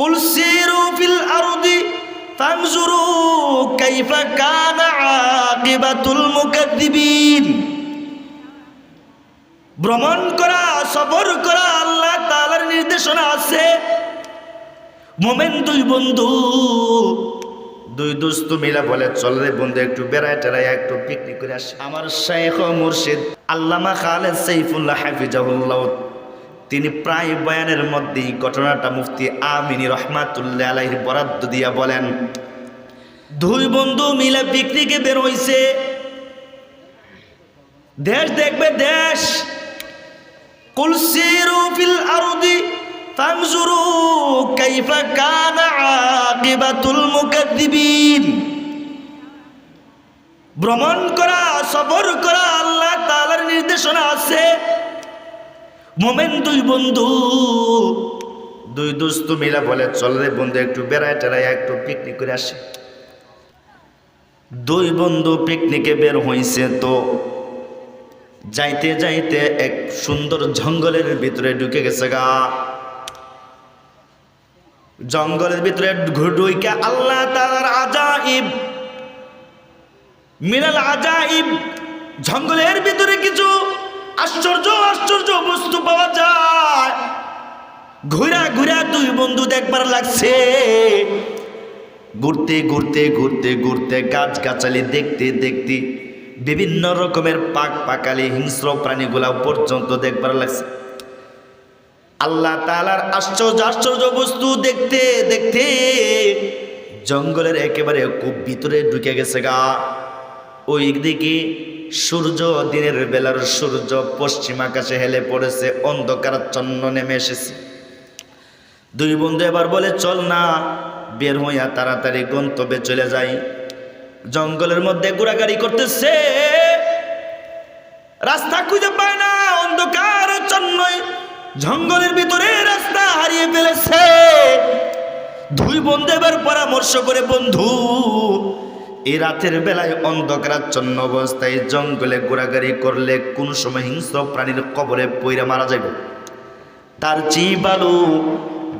কুল সিরু feel আরদি ফানজুরু কাইফা কানা আকিবাতুল মুকাদ্দিবিন ভ্রমণ করা, সফর করা, আল্লাহ তাআলার নির্দেশনা আছে। মোমেন দুই বন্ধু, দুই দোস্ত মিলা বলে, চল রে বন্ধু, একটু বেড়ায় টেড়ায়, একটু পিকনিক করে আসি। আমার শেখ মুর্শিদ আল্লামা খালেদ সাইফুল্লাহ হাফিজাহুল্লাহ তিনি প্রায় বয়ানের মধ্যেই ঘটনাটা মুফতি আমিনী রহমাতুল্লাহ আলাইহির বরাদ্দ দিয়া বলেন, দুই বন্ধু মিলে পিকনিকে বের হইছে। দেশ দেখবে দেশ। কুল সিরু ফিল আরদি ফানজুরু কাইফা কানা আকিবাতুল মুকাদ্দিবিন। ভ্রমণ করা, সফর করা, আল্লাহ তাআলার নির্দেশনা আছে। মোমেন দুই বন্ধু। দুই দোস্ত মিলা বলে, চল রে বন্ধু, একটু বেড়ায় টেড়ায়, একটু পিকনিক করে আসে। দুই বন্ধু পিকনিকে বের হইছে তো। যাইতে যাইতে এক সুন্দর জঙ্গলের ভিতরে ঢুকে গেছে গা। জঙ্গলের ভিতরে ঢুইকে আল্লাহ তালার আজাইব। মিনাল আজাইব। জঙ্গলের ভিতরে কিছু আশ্চর্য আশ্চর্য বস্তু পাওয়া যায়। ঘুরা ঘুরা দুই বন্ধু দেখবার লাগছে। ঘুরতে ঘুরতে ঘুরতে ঘুরতে গাছ গাছালি দেখতে দেখতে বিভিন্ন রকমের পাক পাকালি হিংস্র প্রাণীগুলা পর্যন্ত দেখবার লাগছে। আল্লাহ তালার আশ্চর্য আশ্চর্য বস্তু দেখতে দেখতে জঙ্গলের একেবারে খুব ভিতরে ঢুকে গেছে গা। ওই দিকে সূর্য দিনের বেলার সূর্য পশ্চিম আকাশে হেলে পড়েছে অন্ধকারাচ্ছন্ন নেমে এসেছে। দুই বন্ধু এবার বলে, চল না, বের হইয়া তাড়াতাড়ি গন্তব্যে চলে যাই। জঙ্গলের মধ্যে ঘোরাগাড়ি করতেছে। রাস্তা খুঁজে পায় না, অন্ধকার জঙ্গলের ভিতরে রাস্তা হারিয়ে ফেলেছে। দুই বন্ধু এবার পরামর্শ করে, বন্ধু এই রাতের বেলায় অন্ধকারাচ্ছন্ন অবস্থায় জঙ্গলে ঘোরাঘুরি করলে কোন সময় হিংস্র প্রাণীর কবরে পইরা মারা যাবে তার চেয়ে ভালো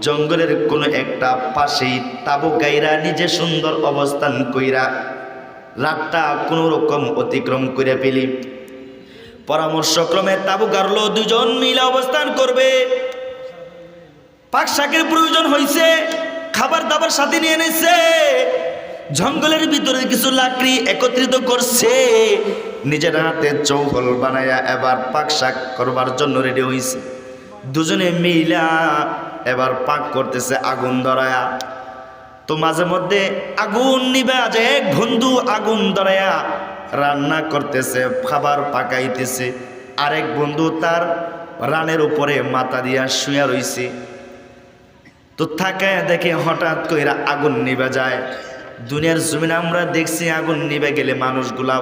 জঙ্গলের কোনো একটা পাশেই তাবু গাইরা নিজে সুন্দর অবস্থান কইরা রাতটা কোনো রকম অতিক্রম করে ফেলি। পরামর্শক্রমে তাবু গাড়লো দুজন মিলে অবস্থান করবে। পাক শাকের প্রয়োজন হয়েছে খাবার দাবার সাথে নিয়ে এনেছে জঙ্গলের ভিতরে কিছু লাকড়ি একত্রিত করছে। নিজের হাতে চৌহল বানায়া এবার পাক শাক করবার জন্য রেডি হয়েছে দুজনে মিলা এবার পাক করতেছে আগুন ধরায়া। তো মাঝে মধ্যে আগুন নিবে আজ এক বন্ধু আগুন ধরায়া রান্না করতেছে, খাবার পাকাইতেছে। আরেক বন্ধু তার রানের উপরে মাথা দিয়া শুয়া রইছে। তো থাকায় দেখে হঠাৎ কইরা আগুন নিবে যায়। দুনিয়ার জমিনে আমরা দেখছি আগুন নিবে গেলে মানুষগুলা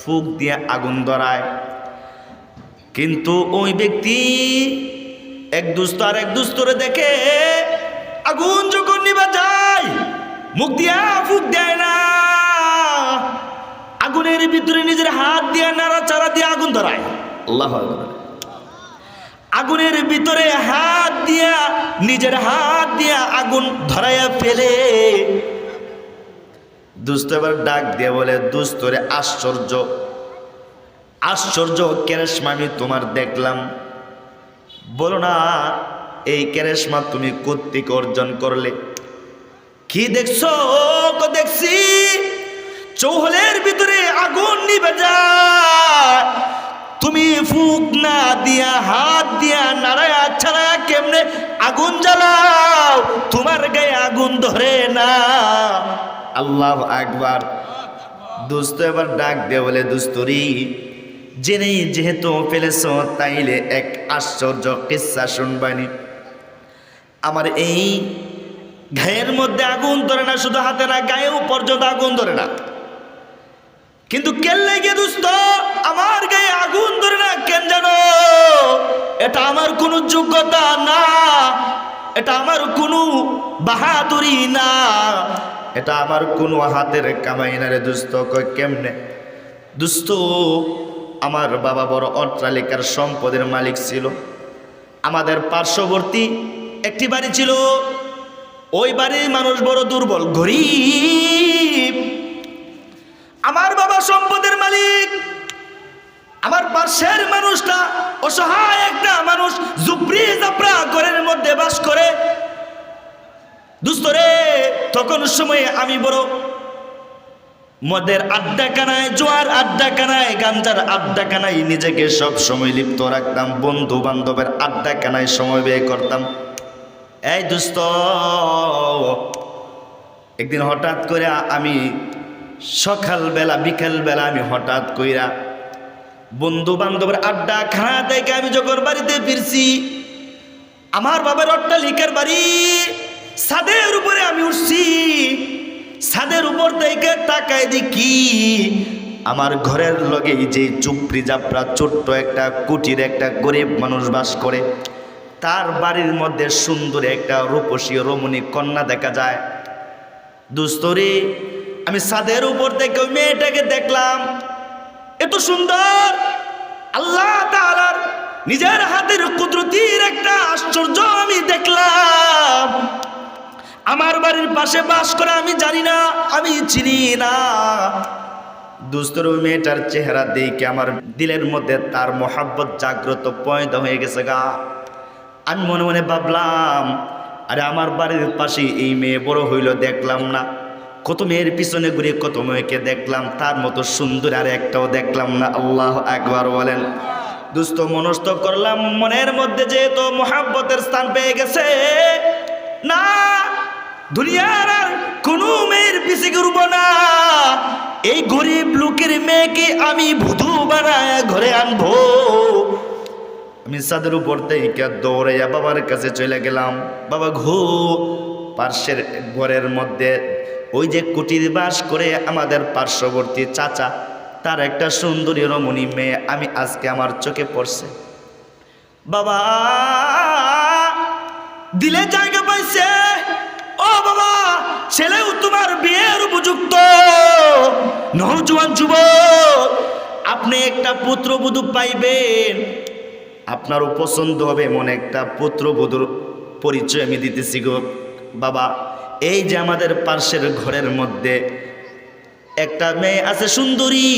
ফুক দিয়ে আগুন ধরায়। কিন্তু ওই ব্যক্তি এক দুস্ত আর এক দুস্তরে দেখে আগুন যখন নিবা যায়, মুখ দিয়া ফুক দেয় না। আগুনের ভিতরে নিজের হাত দিয়া নাড়াচাড়া দিয়ে আগুন ধরায়। আল্লাহ আগুনের ভিতরে হাত দিয়া, নিজের হাত দিয়া আগুন ধরাইয়া ফেলে। দুস্ত এবার ডাক দিয়ে বলে দুস্তরে আশ্চর্য। আশ্চর্য কেরেশমা, আমি তোমার দেখলাম। বলো না, এই কেরেশমা তুমি কর্তৃক অর্জন করলে। কি দেখছ? দেখছি। চৌহলের ভিতরে আগুন নিবে যায়। তুমি ফুক না দিয়া, হাত দিয়া নাড়ায়া ছাড়া কেমনে আগুন জ্বালাও? তোমার গায়ে আগুন ধরে না। আল্লাহ আকবার। দোস্ত, এবার ডাক দে বলে, দুস্তরি জেনেই যেহেতু ফেলেছ, তাইলে এক আশ্চর্য কিসা শুনবানি। আমার এই গায়ের মধ্যে আগুন ধরে না, শুধু হাতে না, গায়েও পর্যন্ত আগুন ধরে না। কিন্তু কেন লেগে দুস্ত, আমার গায়ে আগুন ধরে না, কেন জানো? এটা আমার কোনো যোগ্যতা না, এটা আমার কোনো বাহাদুরি না। এটা আমার কোনো হাতের কামাই না রে দুস্ত কয় কেমনে? দুস্ত, আমার বাবা বড় অট্টালিকার সম্পদের মালিক ছিল। আমাদের পার্শ্ববর্তী একটি বাড়ি ছিল। ওই বাড়ির মানুষ বড় দুর্বল, গরিব। আমার বাবা সম্পদের মালিক। আমার পাশের মানুষটা অসহায় একটা মানুষ জুপড়ি জাপড়া ঘরের মধ্যে বাস করে। দুস্তরে তখন সময়ে আমি বড় মদের আড্ডা কানায়, জোয়ার আড্ডা কানায়, গাঞ্জার আড্ডা কানায় নিজেকে সব সময় লিপ্ত রাখতাম বন্ধু বান্ধবের আড্ডা কানায় সময় ব্যয় করতাম। এই দুস্ত, একদিন হঠাৎ করে আমি সকালবেলা, বিকেলবেলা আমি হঠাৎ কইরা বন্ধু বান্ধবের আড্ডা খানা থেকে আমি যখন বাড়িতে ফিরছি, আমার বাবার অট্টালিকার বাড়ি ছাদের উপরে আমি উঠছি। ছাদের উপর থেকে তাকায় দেখি আমার ঘরের লগে যে চুপড়ি জাপড়া ছোট্ট একটা কুটির একটা গরিব মানুষ বাস করে। তার বাড়ির মধ্যে সুন্দর একটা রূপসী রমণী কন্যা দেখা যায়। দুস্তরে, আমি ছাদের উপর থেকে ওই মেয়েটাকে দেখলাম। এত সুন্দর, আল্লাহ তাআলার নিজের হাতের কুদরতির একটা আশ্চর্য আমি দেখলাম। আমার বাড়ির পাশে বাস করে আমি জানি না, আমি চিনি না। দুস্তর ওই মেয়েটার চেহারা দেখে আমার দিলের মধ্যে তার মোহাব্বত জাগ্রত পয়দা হয়ে গেছে গা। আমি মনে মনে ভাবলাম, আরে আমার বাড়ির পাশে এই মেয়ে বড় হইল দেখলাম না। কত মেয়ের পিছনে ঘুরে কত মেয়েকে দেখলাম, তার মতো সুন্দর আর একটাও দেখলাম না। আল্লাহ একবার বলেন। দুস্থ মনস্থ করলাম, মনের মধ্যে যেহেতু মোহাব্বতের স্থান পেয়ে গেছে, না দুনিয়ার আর কোনো মেয়ের পিছে ঘুরব না। এই গরিব লোকের মেয়েকে আমি ভুধু বানায় ঘরে আনব। আমি ছাদের উপর থেকে দৌড়াইয়া বাবার কাছে চলে গেলাম। বাবা ঘু, পার্শ্বের ঘরের মধ্যে ওই যে কুটির বাস করে আমাদের পার্শ্ববর্তী চাচা, তার একটা সুন্দরী রমণী মেয়ে আমি আজকে আমার চোখে পড়ছে। বাবা, দিলে জায়গা পাইছে। বাবা, ছেলেও তোমার বিয়ের উপযুক্ত। নৌজওয়ান যুবক, আপনি একটা পুত্রবধূ পাইবেন। আপনারও পছন্দ হবে এমন একটা পুত্রবধূর পরিচয় আমি দিতেছি গো। বাবা, এই যে আমাদের পার্শ্বের ঘরের মধ্যে একটা মেয়ে আছে সুন্দরী।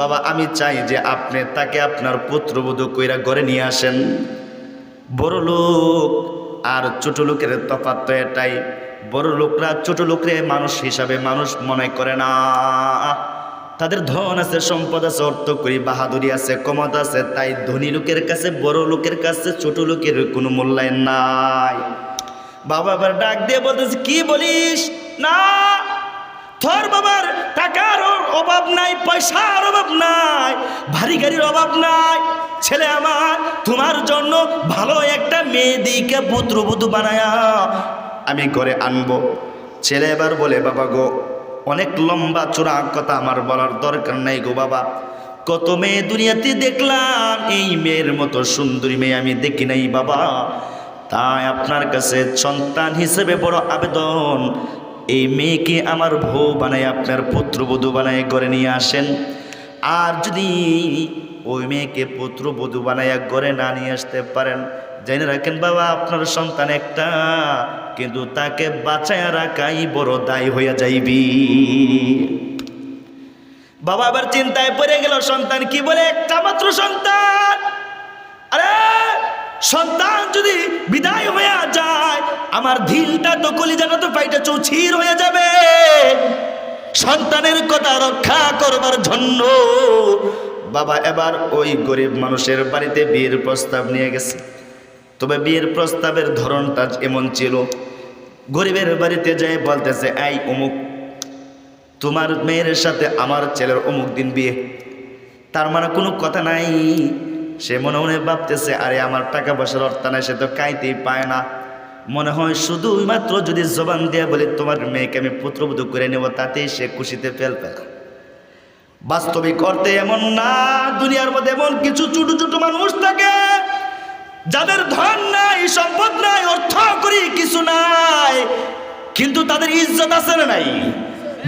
বাবা, আমি চাই যে আপনি তাকে আপনার পুত্রবধূ কইরা ঘরে নিয়ে আসেন। বড় লোক আর ছোট লোকের তফাৎ তো এটাই। বড় লোকরা, ছোট লোকরে মানুষ হিসাবে মানুষ মনে করে না। তাদের ধন আছে, সম্পদ আছে, অর্থ করি, বাহাদুরি আছে, ক্ষমতা আছে, তাই ধনী লোকের কাছে, বড় লোকের কাছে, ছোট লোকের কোনো মূল্যায়ন নাই। বাবা আবার ডাক দিয়ে বলতেছে, কি বলিস? না, তোর বাবার টাকার অভাব নাই, পয়সার অভাব নাই, ভারী গাড়ির অভাব নাই। ছেলে আমার, তোমার জন্য ভালো একটা মেয়ে দিকে পুত্রবধূ বানায়া আমি ঘরে আনব। ছেলে এবার বলে, বাবা গো, অনেক লম্বা চূড়া কথা আমার বলার দরকার নাই গো বাবা। কত মেয়ে দুনিয়াতে দেখলাম, এই মেয়ের মতো সুন্দরী মেয়ে আমি দেখি নাই বাবা। তাই আপনার কাছে সন্তান হিসেবে বড় আবেদন, এই মেয়েকে আমার বউ বানায়, আপনার পুত্রবধূ বানায় ঘরে নিয়ে আসেন। আর যদি ওই মেয়েকে পুত্রবধূ বানাইয়া ঘরে না নিয়ে আসতে পারেন জেনে রাখেন, বাবা, আপনার সন্তান একটা, কিন্তু তাকে বাঁচায় রাখাই বড় দায় হইয়া যাইবি। বাবা আবার চিন্তায় পড়ে গেল, সন্তান কি বলে? একটা মাত্র সন্তান। আরে, সন্তান যদি বিদায় হয়ে যায়, আমার ধিলটা তো কলিজাটা তো পাইটা চৌছির হয়ে যাবে। সন্তানের কথা রক্ষা করবার জন্য বাবা এবার ওই গরিব মানুষের বাড়িতে বিয়ের প্রস্তাব নিয়ে গেছে। তবে বিয়ের প্রস্তাবের ধরনটা এমন ছিল, গরিবের বাড়িতে যাই বলতেছে, এই অমুক, তোমার মেয়ের সাথে আমার ছেলের অমুক দিন বিয়ে। তার মানে কোনো কথা নাই। সে মনে মনে ভাবতেছে, আরে, আমার টাকা পয়সার অর্থ নাই, সে তো কাইতেই পায় না। মনে হয় শুধু মাত্র যদি জবান দিয়ে বলে, তোমার মেয়েকে আমি পুত্রবধূ করে নেব, তাতেই সে খুশিতে ফেল ফেল। বাস্তবিক অর্থে এমন না, দুনিয়ার মধ্যে এমন কিছু ছোট ছোট মানুষ থাকে যাদের ধন নাই, সম্পদ নাই, অর্থ করি কিছু নাই, কিন্তু তাদের ইজ্জত আছে না নাই?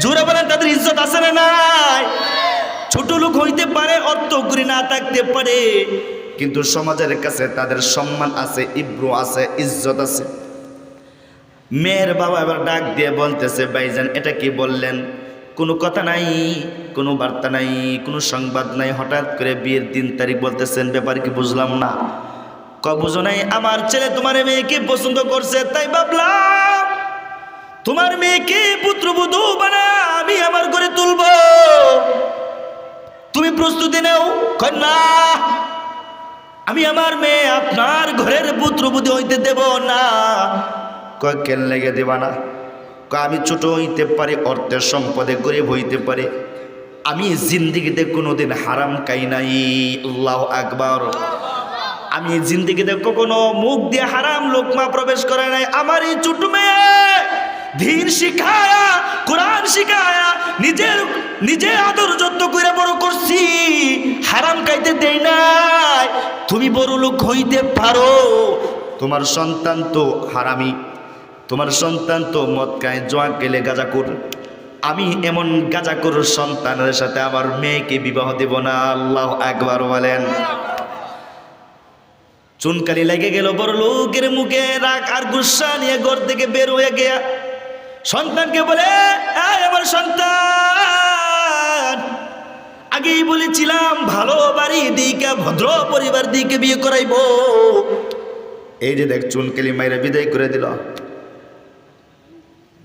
জোরে বলেন, তাদের ইজ্জত আছে না নাই? ছোট লোক হইতে পারে, অর্থ করি না থাকতে পারে, কিন্তু সমাজের কাছে তাদের সম্মান আছে, ইব্রু আছে, ইজ্জত আছে। মেয়ের বাবা এবার ডাক দিয়ে বলতেছে ভাইজান এটা কি বললেন? কোনো কথা নাই, কোনো বার্তা নাই, কোনো সংবাদ নাই, হঠাৎ করে বিয়ের দিন তারিখ বলতেছেন, ব্যাপার কি বুঝলাম না? বুঝো নাই, আমার ছেলে তোমার মেয়েকে পছন্দ করছে, তাই ভাবলাম তোমার মেয়েকে পুত্রবধূ বানা আমি আমার ঘরে তুলব। তুমি প্রস্তুতি নেও কন্যা আমি আমার মেয়ে আপনার ঘরের পুত্রবধূ হইতে দেব না। কয়, কেন লেগে দেবা না? আমি ছোট হইতে পারি, অর্থের সম্পদে গরিব হইতে পারে। আমি জিন্দিগিতে কোনোদিন হারাম খাই নাই, আল্লাহ আকবার। আমি জিন্দিগিতে কখনো মুখ দিয়ে হারাম লোকমা প্রবেশ করে নাই। আমার এই ছোট মেয়ে ধীর শিখায়া, কোরআন শিখায়া, নিজের নিজে আদর যত্ন করে বড় করছি। হারাম খাইতে দেই নাই। তুমি বড় লোক হইতে পারো। তোমার সন্তান তো হারামি। তোমার সন্তান তো মদ খায় জোয়া গেলে গাজা কর আমি এমন গাজা করুর সন্তানের সাথে আমার মেয়েকে বিবাহ দেব না। আল্লাহ একবার বলেন। চুনকালি লেগে গেল বড় লোকের মুখে রাগ আর গুসা নিয়ে ঘর থেকে বের হয়ে গিয়া সন্তানকে বলে, "এই আমার সন্তান। আগেই বলেছিলাম, ভালো বাড়ি দিকে, ভদ্র পরিবার দিকে বিয়ে করাইবো। এই যে দেখ, চুনকালি মাইরা বিদায় করে দিল।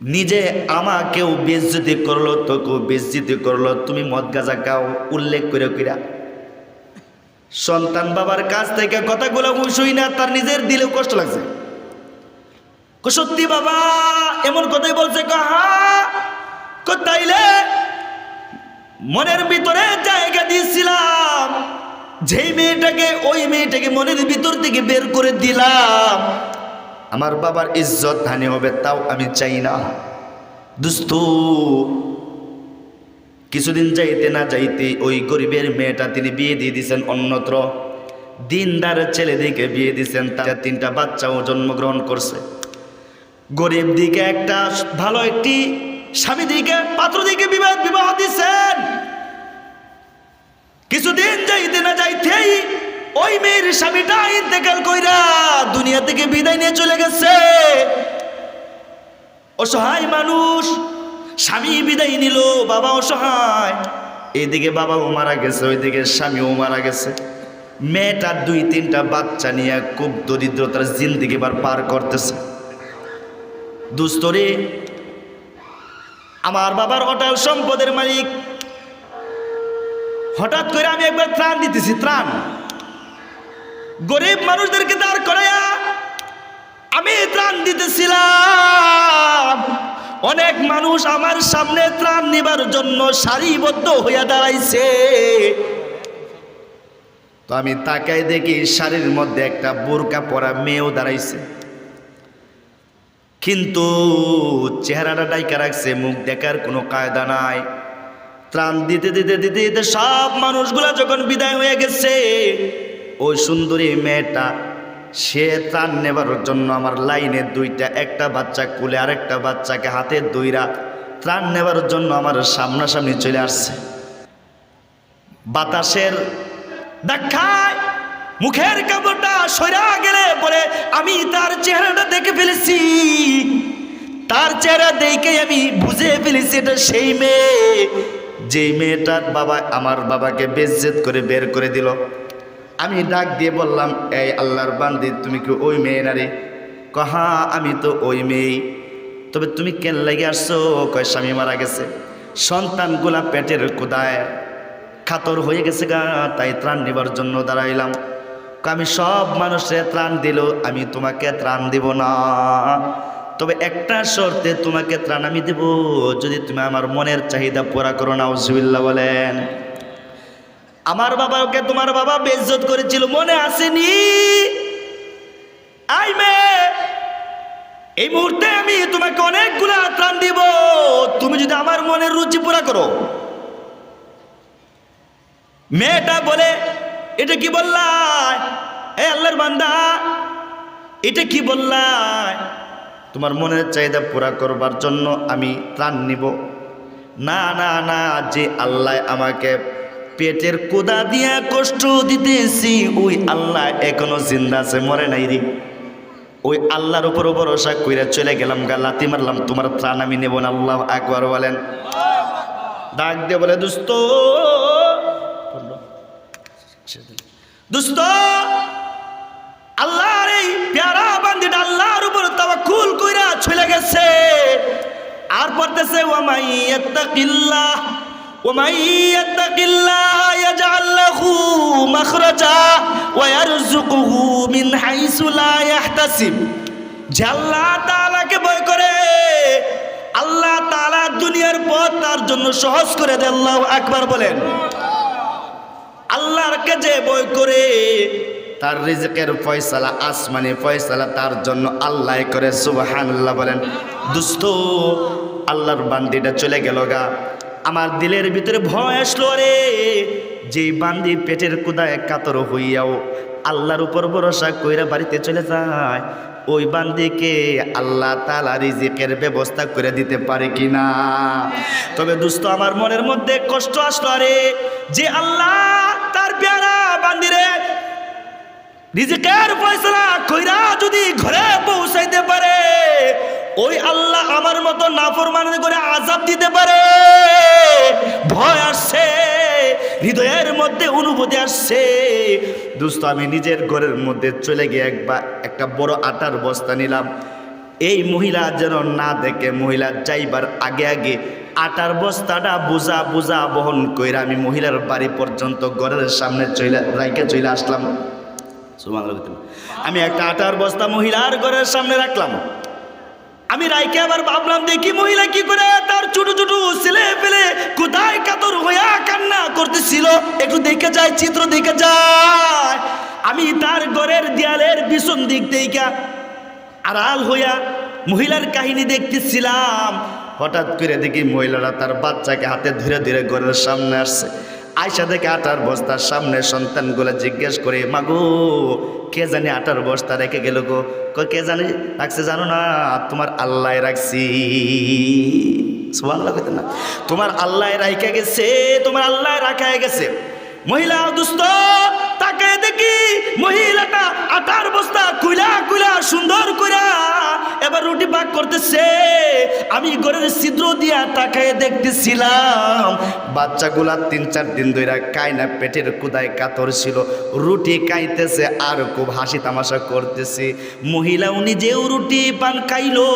নিজে আমাকেও বেজ্জতি করল, তোকেও বেজ্জতি করল, তুমি মদ গাজা খাও, উল্লেখ করে কইরা সন্তান বাবার কাছ থেকে কথাগুলো শুই না, তার নিজের দিলেও কষ্ট লাগছে। সত্যি বাবা, এমন কথাই বলছে তাইলে মনের ভিতরে জায়গা দিয়েছিলাম। যেই মেয়েটাকে, ওই মেয়েটাকে মনের ভিতর থেকে বের করে দিলাম। আমার বাবার ইজ্জত হানি হবে, তাও আমি চাই না। দুস্তু কিছুদিন যাইতে না যাইতে ওই গরিবের মেয়েটা তিনি বিয়ে দিয়ে দিয়েছেন অন্যত্র। দিনদার ছেলে দিকে বিয়ে দিয়েছেন তার তিনটা বাচ্চাও জন্মগ্রহণ করছে। গরিব দিকে একটা ভালো একটি স্বামী দিকে, পাত্র দিকে বিবাহ বিবাহ দিচ্ছেন কিছুদিন যাইতে না যাইতেই ওই মেয়ের স্বামীটা ইন্তেকাল কইরা দুনিয়া থেকে বিদায় নিয়ে চলে গেছে। অসহায় মানুষ স্বামী বিদায় নিল, বাবা অসহায়। এইদিকে বাবাও মারা গেছে, ওইদিকে স্বামীও মারা গেছে। মেয়েটার দুই, তিনটা বাচ্চা নিয়ে খুব দরিদ্রতার জিন্দিগি বার পার করতেছে। দুস্তরে, আমার বাবার অটাল সম্পদের মালিক। হঠাৎ করে আমি একবার ত্রাণ দিতেছি, ত্রাণ। গরিব মানুষদেরকে দাঁড় করাইয়া আমি ত্রাণ দিতেছিলাম। অনেক মানুষ আমার সামনে ত্রাণ নিবার জন্য সারিবদ্ধ হইয়া দাঁড়াইছে। তো আমি তাকাই দেখি শাড়ির মধ্যে একটা বোরকা পরা মেয়েও দাঁড়াইছে। কিন্তু চেহারাটা ডাইকা রাখছে, মুখ দেখার কোনো কায়দা নাই। ত্রাণ দিতে দিতে দিতে দিতে সব মানুষগুলা যখন বিদায় হয়ে গেছে, ওই সুন্দরী মেয়েটা সে ত্রাণ নেবার জন্য আমার লাইনে দুইটা, একটা বাচ্চা কুলে আরেকটা বাচ্চাকে হাতে দুইরা ত্রাণ নেবার জন্য আমার সামনাসামনি চলে আসছে। বাতাসের দেখায় মুখের কাপড়টা সরা গেলে পরে আমি তার চেহারাটা দেখে ফেলেছি। তার চেহারা দেখে আমি বুঝে ফেলেছি এটা সেই মেয়ে। যে মেয়েটার বাবা আমার বাবাকে বেজ্জেত করে বের করে দিল। আমি ডাক দিয়ে বললাম, এই আল্লাহর বান্দি, তুমি কি ওই মেয়ে নারে? কহা আমি তো ওই মেয়ে তবে তুমি কেন লেগে আসছো? কয়, স্বামী মারা গেছে। সন্তানগুলা পেটের কোদায় খাতর হয়ে গেছে গা, তাই ত্রাণ নেবার জন্য দাঁড়াইলাম। আমি সব মানুষের ত্রাণ দিল, আমি তোমাকে ত্রাণ দিব না। তবে একটা শর্তে তোমাকে ত্রাণ আমি দেব, যদি তুমি আমার মনের চাহিদা পুরা করো না বলেন। আমার বাবাকে তোমার বাবা বেজ্জত করেছিল, মনে আসেনি? আই মেয়ে এই মুহূর্তে আমি তোমাকে অনেকগুলা ত্রাণ দিব। তুমি যদি আমার মনের রুচি পুরা করো। মেয়েটা বলে, এটা কি বললাই এ আল্লাহর বান্দা, এটা কি বললাই তোমার মনের চাহিদা পুরা করবার জন্য আমি ত্রাণ নিব। না না না, যে আল্লাহ আমাকে পেটের কোদা দিয়া কষ্ট দিতেছি। ওই আল্লাহ এখনও জিন্দা আছে, মরে নাই রে। ওই আল্লাহর উপর ভরসা কইরা চলে গেলাম গা লাতি মারলাম, তোমার ত্রাণ আমি নেব না, আল্লাহ একবার বলেন। ডাক দিয়ে বলে, দুস্ত দুস্ত, আল্লাহর এই প্যারা বান্দিটা আল্লাহর উপর তাওয়াক্কুল কইরা চলে গেছে। আর পড়তেছে ওয়ামাই ইয়াত্তাকিল্লাহ। ওয়ামাই ইয়াত্তাকিল্লাহ ইয়াজআল লাহু মাখরাজা ওয়া ইয়ারযুকুহু মিন হাইসু লা ইয়াহতাসিব যে আল্লাহ তাআলাকে ভয় করে, আল্লাহ তাআলা দুনিয়ার পথ তার জন্য সহজ করে দেয়। আল্লাহু আকবার বলেন। আল্লাহরকে যে বই করে, তার রিজকের ফয়সালা আসমানি ফয়সালা তার জন্য আল্লাহ করে। সুবহানাল্লাহ বলেন দুস্থ আল্লাহর বান্দিটা চলে গেল গা। আমার দিলের ভিতরে ভয় আসলো রে। যে বান্দি পেটের কুদায় কাতর হইয়াও আল্লাহর উপর ভরসা কইরা বাড়িতে চলে যায়, ওই বান্দিকে আল্লাহ তালা রিজিকের ব্যবস্থা করে দিতে পারে কিনা? তবে দুস্থ আমার মনের মধ্যে কষ্ট আসলো রে যে আল্লাহ তার পেয়ারা বান্দিরে রিজিকের ফয়সলা কইরা যদি ঘরে পৌঁছাইতে পারে, ওই আল্লাহ আমার মতো নাফরমান করে আজাব দিতে পারে। ভয় আসছে, হৃদয়ের মধ্যে অনুভূতি আসছে। দোস্ত, আমি নিজের ঘরের মধ্যে চলে গিয়ে একবার একটা বড় আটার বস্তা নিলাম। এই মহিলা যেন না দেখে, মহিলা যাইবার আগে আগে আটার বস্তাটা বোঝা বোঝা বহন কইরা আমি মহিলার বাড়ি পর্যন্ত ঘরের সামনে চলে রাইকে চলে আসলাম। আমি একটা আটার বস্তা মহিলার ঘরের সামনে রাখলাম। আমি রাইকে আবার ভাবলাম, দেখি মহিলা কি করে তার ছোট ছোট ছেলে পেলে কোথায় কাতর হইয়া কান্না করতেছিল? একটু দেখে যায় চিত্র দেখে যায় আমি তার ঘরের দেয়ালের পিছন দিক থেকে আড়াল হইয়া মহিলার কাহিনী দেখতেছিলাম। হঠাৎ করে দেখি মহিলারা তার বাচ্চাকে হাতে ধীরে ধীরে ঘরের সামনে আসছে। আয়সা দেখে আটার বস্তার সামনে সন্তানগুলো জিজ্ঞেস করে, মাগো, কে জানি আটার বস্তা রেখে গেল গো? কে জানি রাখছে জানো না, তোমার আল্লাহ রাখছি। না, তোমার আল্লাহ রাখা গেছে, তোমার আল্লাহ রাখা গেছে। মহিলা দুস্থ তাকে দেখি মহিলাটা আটার বস্তা কুইলা কুইলা সুন্দর কইরা এবার করতেছে। আমি ঘরের ছিদ্র দিয়া তাকায় দেখতেছিলাম, বাচ্চাগুলা তিন চার দিন ধরে কায়না পেটের কুদায় কাতর ছিল, রুটি কাইতেছে আর খুব হাসি তামাশা করতেছে। মহিলাও নিজেও রুটি পান খাইলো,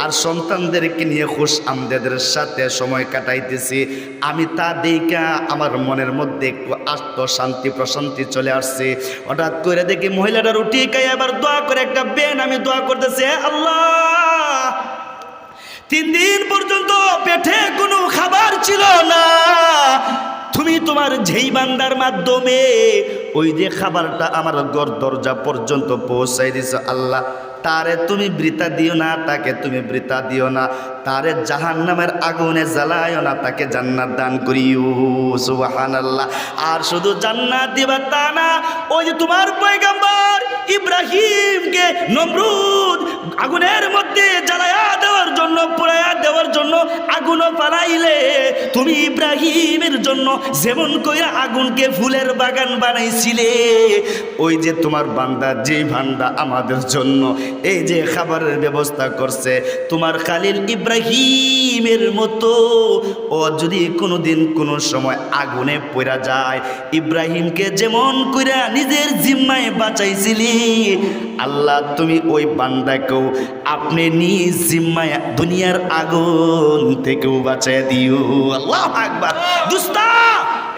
আর সন্তানদেরকে নিয়ে খুশ আমদেদের সাথে সময় কাটাইতেছি। আমি তা দেখা আমার মনের মধ্যে একটু আত্ম শান্তি প্রশান্তি চলে আসছে। হঠাৎ করে দেখি মহিলাটা রুটি খাই আবার দোয়া করে একটা বেন, আমি দোয়া করতেছি, "হে আল্লাহ! তিন দিন পর্যন্ত পেটে কোনো খাবার ছিল না। তুমি তোমার যেই বান্দার মাধ্যমে ওই যে খাবারটা আমার ঘর দরজা পর্যন্ত পৌঁছাই দিছ আল্লাহ, তারে তুমি বৃতা দিও না, তাকে তুমি বৃতা দিও না। তারে জাহান নামের আগুনে জ্বালায়ও না, তাকে জান্নাত দান করিও সুবাহান আল্লাহ আর শুধু জান্নাত দিবা তা না, ওই যে তোমার পয়গাম্বর ইব্রাহিমকে নমরুদ আগুনের মধ্যে জ্বালায়া দেওয়ার জন্য, পোড়ায়া দেওয়ার জন্য আগুনও পালাইলে তুমি ইব্রাহিমের জন্য যেমন কইরা আগুনকে ফুলের বাগান বানাইছিলে, ওই যে তোমার বান্দা যে ভান্ডা আমাদের জন্য এই যে খাবারের ব্যবস্থা করছে, তোমার খালিল ইব্রাহিমের মতো। ও যদি কোনোদিন কোনো সময় আগুনে পড়া যায়, ইব্রাহিমকে যেমন কইরা নিজের জিম্মায় বাঁচাইছিলি আল্লাহ, তুমি ওই বান্দাকেও আপনি নিজ জিম্মায় দুনিয়ার আগুন থেকেও বাঁচাই দিও। আল্লাহ আকবার। দুস্তা,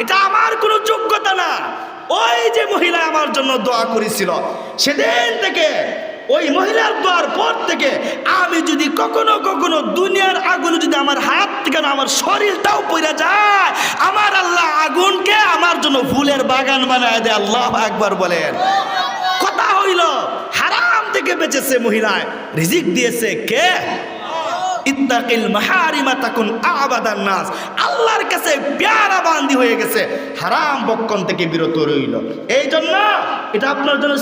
এটা আমার কোনো যোগ্যতা না। ওই যে মহিলা আমার জন্য দোয়া করেছিল, সেদিন থেকে ওই মহিলার দোয়ার পর থেকে আমি যদি কখনো কখনো দুনিয়ার আগুন যদি আমার হাত থেকে আমার শরীরটাও পড়ে যায়, আমার আল্লাহ আগুনকে আমার জন্য ফুলের বাগান বানায় দেয়। আল্লাহ একবার বলেন। কথা হইল থেকে বেঁচেছে মহিলায়? রিজিক দিয়েছে কে? আল্লাহর প্যারা হয়ে গেছে। হারাম থেকে এই জন্য এটা আপনার জন্য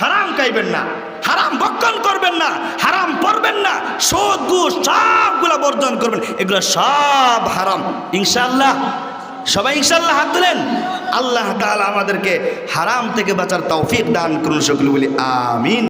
হারাম খাইবেন না। হারাম করবেন না। হারাম না। সবগুলা বর্জন করবেন। এগুলো সব হারাম। ইনশাল্লাহ সবাই ইনশাল্লাহ হাত তুলেন। আল্লাহ তাহলে আমাদেরকে হারাম থেকে বাঁচার তৌফিক দান করুন সকলে বলি, আমিন।